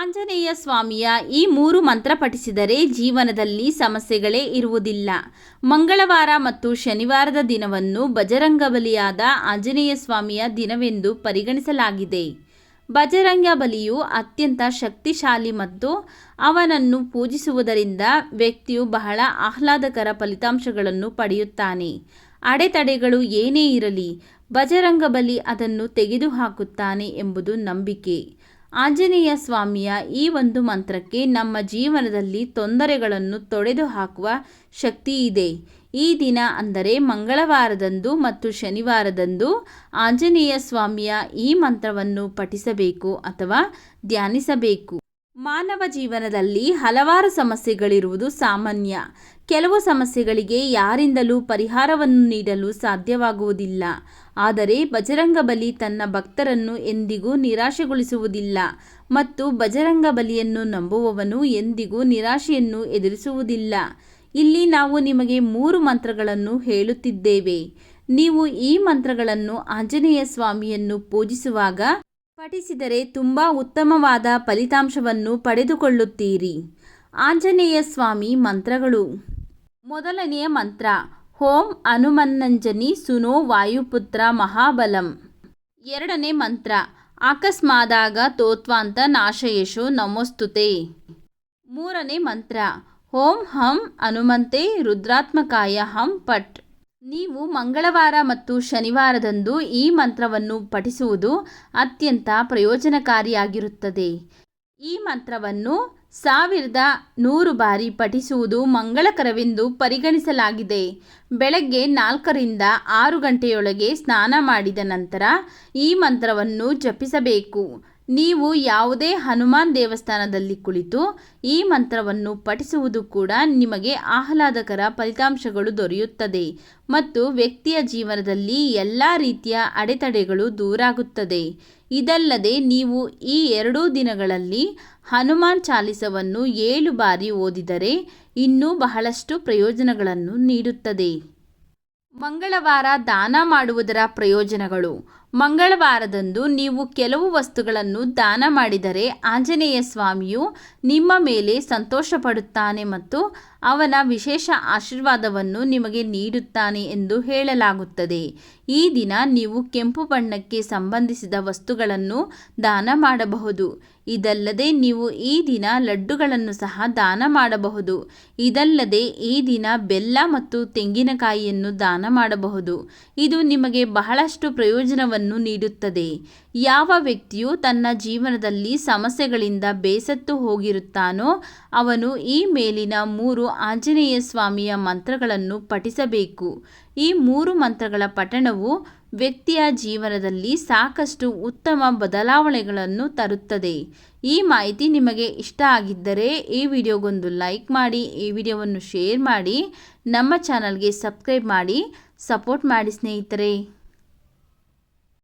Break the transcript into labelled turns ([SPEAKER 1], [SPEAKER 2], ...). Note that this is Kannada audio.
[SPEAKER 1] ಆಂಜನೇಯ ಸ್ವಾಮಿಯ ಈ ಮೂರು ಮಂತ್ರ ಪಠಿಸಿದರೆ ಜೀವನದಲ್ಲಿ ಸಮಸ್ಯೆಗಳೇ ಇರುವುದಿಲ್ಲ. ಮಂಗಳವಾರ ಮತ್ತು ಶನಿವಾರದ ದಿನವನ್ನು ಬಜರಂಗಬಲಿಯಾದ ಆಂಜನೇಯ ಸ್ವಾಮಿಯ ದಿನವೆಂದು ಪರಿಗಣಿಸಲಾಗಿದೆ. ಬಜರಂಗ ಬಲಿಯು ಅತ್ಯಂತ ಶಕ್ತಿಶಾಲಿ ಮತ್ತು ಅವನನ್ನು ಪೂಜಿಸುವುದರಿಂದ ವ್ಯಕ್ತಿಯು ಬಹಳ ಆಹ್ಲಾದಕರ ಫಲಿತಾಂಶಗಳನ್ನು ಪಡೆಯುತ್ತಾನೆ. ಅಡೆತಡೆಗಳು ಏನೇ ಇರಲಿ ಬಜರಂಗ ಬಲಿ ಅದನ್ನು ತೆಗೆದುಹಾಕುತ್ತಾನೆ ಎಂಬುದು ನಂಬಿಕೆ. ಆಂಜನೇಯ ಸ್ವಾಮಿಯ ಈ ಒಂದು ಮಂತ್ರಕ್ಕೆ ನಮ್ಮ ಜೀವನದಲ್ಲಿ ತೊಂದರೆಗಳನ್ನು ತೊಡೆದು ಹಾಕುವ ಶಕ್ತಿ ಇದೆ. ಈ ದಿನ ಅಂದರೆ ಮಂಗಳವಾರದಂದು ಮತ್ತು ಶನಿವಾರದಂದು ಆಂಜನೇಯ ಸ್ವಾಮಿಯ ಈ ಮಂತ್ರವನ್ನು ಪಠಿಸಬೇಕು ಅಥವಾ ಧ್ಯಾನಿಸಬೇಕು. ಮಾನವ ಜೀವನದಲ್ಲಿ ಹಲವಾರು ಸಮಸ್ಯೆಗಳಿರುವುದು ಸಾಮಾನ್ಯ. ಕೆಲವು ಸಮಸ್ಯೆಗಳಿಗೆ ಯಾರಿಂದಲೂ ಪರಿಹಾರವನ್ನು ನೀಡಲು ಸಾಧ್ಯವಾಗುವುದಿಲ್ಲ. ಆದರೆ ಬಜರಂಗ ಬಲಿ ತನ್ನ ಭಕ್ತರನ್ನು ಎಂದಿಗೂ ನಿರಾಶೆಗೊಳಿಸುವುದಿಲ್ಲ ಮತ್ತು ಬಜರಂಗ ಬಲಿಯನ್ನು ನಂಬುವವನು ಎಂದಿಗೂ ನಿರಾಶೆಯನ್ನು ಎದುರಿಸುವುದಿಲ್ಲ. ಇಲ್ಲಿ ನಾವು ನಿಮಗೆ ಮೂರು ಮಂತ್ರಗಳನ್ನು ಹೇಳುತ್ತಿದ್ದೇವೆ. ನೀವು ಈ ಮಂತ್ರಗಳನ್ನು ಆಂಜನೇಯ ಸ್ವಾಮಿಯನ್ನು ಪೂಜಿಸುವಾಗ ಪಠಿಸಿದರೆ ತುಂಬ ಉತ್ತಮವಾದ ಫಲಿತಾಂಶವನ್ನು ಪಡೆದುಕೊಳ್ಳುತ್ತೀರಿ. ಆಂಜನೇಯ ಸ್ವಾಮಿ ಮಂತ್ರಗಳು. ಮೊದಲನೆಯ ಮಂತ್ರ ಹೋಂ ಹನುಮನ್ನಂಜನಿ ಸುನೋ ವಾಯುಪುತ್ರ ಮಹಾಬಲಂ ಎರಡನೇ ಮಂತ್ರ, ಅಕಸ್ಮಾದಾಗ ತೋತ್ವಾಂತ ನಾಶಯಶೋ ನಮೋಸ್ತುತೆ ಮೂರನೇ ಮಂತ್ರ ಹೋಂ ಹಂ ಹನುಮಂತೆ ರುದ್ರಾತ್ಮಕಾಯ ಹಂ ಪಟ್ ನೀವು ಮಂಗಳವಾರ ಮತ್ತು ಶನಿವಾರದಂದು ಈ ಮಂತ್ರವನ್ನು ಪಠಿಸುವುದು ಅತ್ಯಂತ ಪ್ರಯೋಜನಕಾರಿಯಾಗಿರುತ್ತದೆ. ಈ ಮಂತ್ರವನ್ನು ಸಾವಿರದ ನೂರು ಬಾರಿ ಪಠಿಸುವುದು ಮಂಗಳಕರವೆಂದು ಪರಿಗಣಿಸಲಾಗಿದೆ. ಬೆಳಗ್ಗೆ ನಾಲ್ಕರಿಂದ ಆರು ಗಂಟೆಯೊಳಗೆ ಸ್ನಾನ ಮಾಡಿದ ನಂತರ ಈ ಮಂತ್ರವನ್ನು ಜಪಿಸಬೇಕು. ನೀವು ಯಾವುದೇ ಹನುಮಾನ್ ದೇವಸ್ಥಾನದಲ್ಲಿ ಕುಳಿತು ಈ ಮಂತ್ರವನ್ನು ಪಠಿಸುವುದು ಕೂಡ ನಿಮಗೆ ಆಹ್ಲಾದಕರ ಫಲಿತಾಂಶಗಳು ದೊರೆಯುತ್ತದೆ ಮತ್ತು ವ್ಯಕ್ತಿಯ ಜೀವನದಲ್ಲಿ ಎಲ್ಲ ರೀತಿಯ ಅಡೆತಡೆಗಳು ದೂರಾಗುತ್ತದೆ. ಇದಲ್ಲದೆ ನೀವು ಈ ಎರಡೂ ದಿನಗಳಲ್ಲಿ ಹನುಮಾನ್ ಚಾಲಿಸವನ್ನು ಏಳು ಬಾರಿ ಓದಿದರೆ ಇನ್ನೂ ಬಹಳಷ್ಟು ಪ್ರಯೋಜನಗಳನ್ನು ನೀಡುತ್ತದೆ. ಮಂಗಳವಾರ ದಾನ ಮಾಡುವುದರ ಪ್ರಯೋಜನಗಳು. ಮಂಗಳವಾರದಂದು ನೀವು ಕೆಲವು ವಸ್ತುಗಳನ್ನು ದಾನ ಮಾಡಿದರೆ ಆಂಜನೇಯ ಸ್ವಾಮಿಯು ನಿಮ್ಮ ಮೇಲೆ ಸಂತೋಷಪಡುತ್ತಾನೆ ಮತ್ತು ಅವನ ವಿಶೇಷ ಆಶೀರ್ವಾದವನ್ನು ನಿಮಗೆ ನೀಡುತ್ತಾನೆ ಎಂದು ಹೇಳಲಾಗುತ್ತದೆ. ಈ ದಿನ ನೀವು ಕೆಂಪು ಬಣ್ಣಕ್ಕೆ ಸಂಬಂಧಿಸಿದ ವಸ್ತುಗಳನ್ನು ದಾನ ಮಾಡಬಹುದು. ಇದಲ್ಲದೆ ನೀವು ಈ ದಿನ ಲಡ್ಡುಗಳನ್ನು ಸಹ ದಾನ ಮಾಡಬಹುದು. ಇದಲ್ಲದೆ ಈ ದಿನ ಬೆಲ್ಲ ಮತ್ತು ತೆಂಗಿನಕಾಯಿಯನ್ನು ದಾನ ಮಾಡಬಹುದು. ಇದು ನಿಮಗೆ ಬಹಳಷ್ಟು ಪ್ರಯೋಜನವನ್ನು ನೀಡುತ್ತದೆ. ಯಾವ ವ್ಯಕ್ತಿಯು ತನ್ನ ಜೀವನದಲ್ಲಿ ಸಮಸ್ಯೆಗಳಿಂದ ಬೇಸತ್ತು ಹೋಗಿರುತ್ತಾನೋ ಅವನು ಈ ಮೇಲಿನ ಮೂರು ಆಂಜನೇಯ ಸ್ವಾಮಿಯ ಮಂತ್ರಗಳನ್ನು ಪಠಿಸಬೇಕು. ಈ ಮೂರು ಮಂತ್ರಗಳ ಪಠಣವು ವ್ಯಕ್ತಿಯ ಜೀವನದಲ್ಲಿ ಸಾಕಷ್ಟು ಉತ್ತಮ ಬದಲಾವಣೆಗಳನ್ನು ತರುತ್ತದೆ. ಈ ಮಾಹಿತಿ ನಿಮಗೆ ಇಷ್ಟ ಆಗಿದ್ದರೆ ಈ ವಿಡಿಯೋಗೊಂದು ಲೈಕ್ ಮಾಡಿ, ಈ ವಿಡಿಯೋವನ್ನು ಶೇರ್ ಮಾಡಿ, ನಮ್ಮ ಚಾನಲ್ಗೆ ಸಬ್ಸ್ಕ್ರೈಬ್ ಮಾಡಿ, ಸಪೋರ್ಟ್ ಮಾಡಿ ಸ್ನೇಹಿತರೆ.